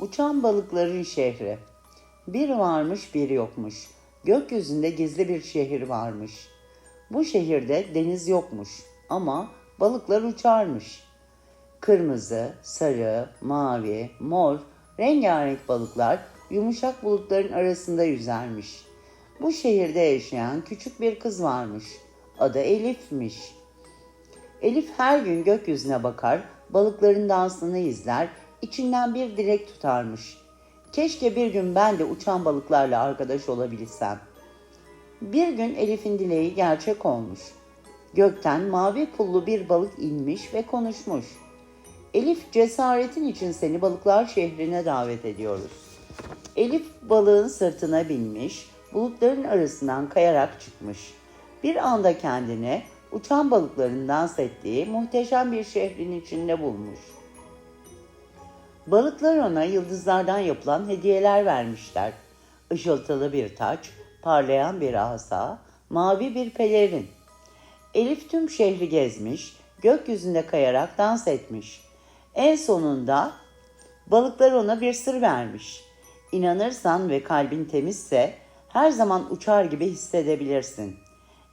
Uçan balıkların şehri. Bir varmış bir yokmuş. Gökyüzünde gizli bir şehir varmış. Bu şehirde deniz yokmuş ama balıklar uçarmış. Kırmızı, sarı, mavi, mor, rengarenk balıklar yumuşak bulutların arasında yüzermiş. Bu şehirde yaşayan küçük bir kız varmış. Adı Elif'miş. Elif her gün gökyüzüne bakar, balıkların dansını izler, içinden bir dilek tutarmış. Keşke bir gün ben de uçan balıklarla arkadaş olabilsem. Bir gün Elif'in dileği gerçek olmuş. Gökten mavi pullu bir balık inmiş ve konuşmuş. Elif cesaretin için seni balıklar şehrine davet ediyoruz. Elif balığın sırtına binmiş, bulutların arasından kayarak çıkmış. Bir anda kendini uçan balıkların dans ettiği muhteşem bir şehrin içinde bulmuş. Balıklar ona yıldızlardan yapılan hediyeler vermişler. Işıltılı bir taç, parlayan bir asa, mavi bir pelerin. Elif tüm şehri gezmiş, gökyüzünde kayarak dans etmiş. En sonunda balıklar ona bir sır vermiş. İnanırsan ve kalbin temizse her zaman uçar gibi hissedebilirsin.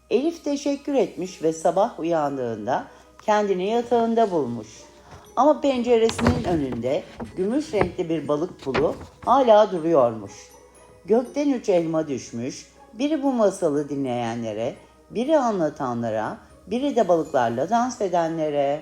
Elif teşekkür etmiş ve sabah uyandığında kendini yatağında bulmuş. Ama penceresinin önünde gümüş renkli bir balık pulu hala duruyormuş. Gökten üç elma düşmüş, biri bu masalı dinleyenlere, biri anlatanlara, biri de balıklarla dans edenlere.